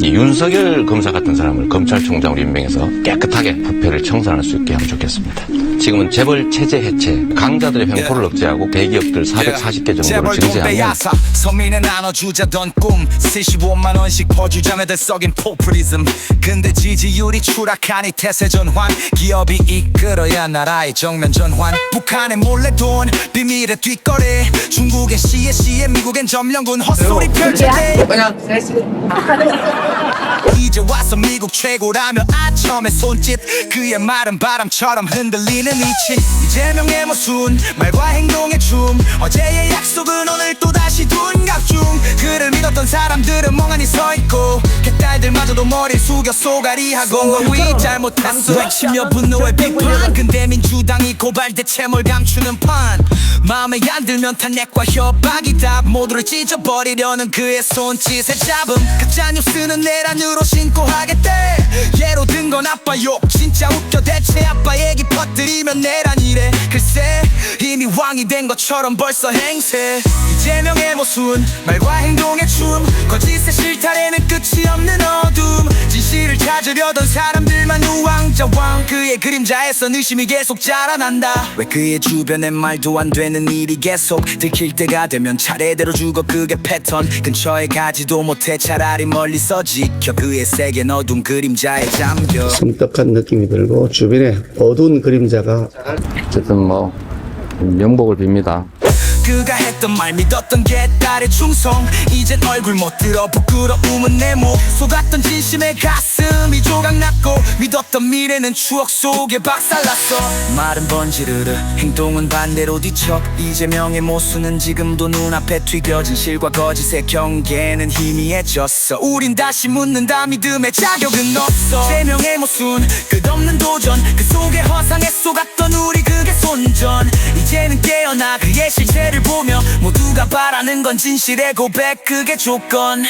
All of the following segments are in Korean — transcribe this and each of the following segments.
이 윤석열 검사 같은 사람을 검찰총장으로 임명해서 깨끗하게 부패를 청산할 수 있게 하면 좋겠습니다. 지금은 재벌 체제 해체, 강자들의 횡포를 억제하고 대기업들 440개 정도를 재벌 돈 증세하면 빼앗아 서민에 나눠주자던 꿈. 75만 원씩 퍼주자매들 썩인 포퓰리즘. 근데 지지율이 추락하니 태세 전환. 기업이 이끌어야 나라의 정면 전환. 북한의 몰래 돈 비밀의 뒷거래. 중국의 시에 시에 미국엔 점령군 헛소리 펼쳐대. 그냥 이제 와서 미국 최고라며 아첨의 손짓. 그의 말은 바람처럼 흔들리는 이치 이재명의 모순 말과 행동의 춤. 어제의 약속은 오늘 또다시 둔갑중. 그를 믿었던 사람들은 멍하니 서있고 개딸들마저도 머리 숙여 쏘가리하고. 위 잘못했어 외치며 분노의 비판. 근데 민주당이 고발 대체 뭘 감추는 판 마음에 안 들면 탄핵과 협박이다 모두를 찢어버리려는 그의 손짓에 잡음. 가짜뉴스는 내란으로 신고하겠대. 예로 든 건 아빠 욕 진짜 웃겨. 대체 아빠 얘기 퍼뜨리면 내란이래. 글쎄 이미 왕이 된 것처럼 벌써 행세. 이재명의 모순 말과 행동의 춤. 거짓의 실타래는 끝이 없는 어둠. 진실을 찾으려던 사람들만 우왕좌왕 그의 그림자에선 의심이 계속 자라난다. 왜 그의 주변엔 말도 안 되는 일이 계속 들킬 때가 되면 차례대로 죽어 그게 패턴. 근처에 가지도 못해 차라리 멀리서 지켜 그의 세계 어둠 그림자에 잠겨. 섬뜩한 느낌이 들고 주변에 어두운 그림자가 어쨌든 뭐 명복을 빕니다. 그가 했던 말 믿었던 게 딸의 충성. 이젠 얼굴 못 들어 부끄러움은 내목. 속았던 진심의 가슴이 조각났고 믿었던 미래는 추억 속에 박살났어. 말은 번지르르 행동은 반대로 뒤척. 이재명의 모순은 지금도 눈앞에 튀겨진 실과 거짓의 경계는 희미해졌어. 우린 다시 묻는다 믿음의 자격은 없어. 이재명의 모순 끝없는 도전. 그 속에 허상에 속았던 그의 실체를 보며 모두가 바라는 건 진실의 고백 그게 조건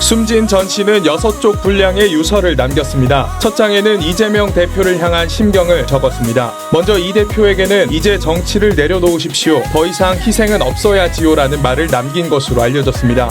숨진 전 씨는 여섯 쪽 분량의 유서를 남겼습니다. 첫 장에는 이재명 대표를 향한 심경을 적었습니다. 먼저 이 대표에게는 이제 정치를 내려놓으십시오. 더 이상 희생은 없어야지요라는 말을 남긴 것으로 알려졌습니다.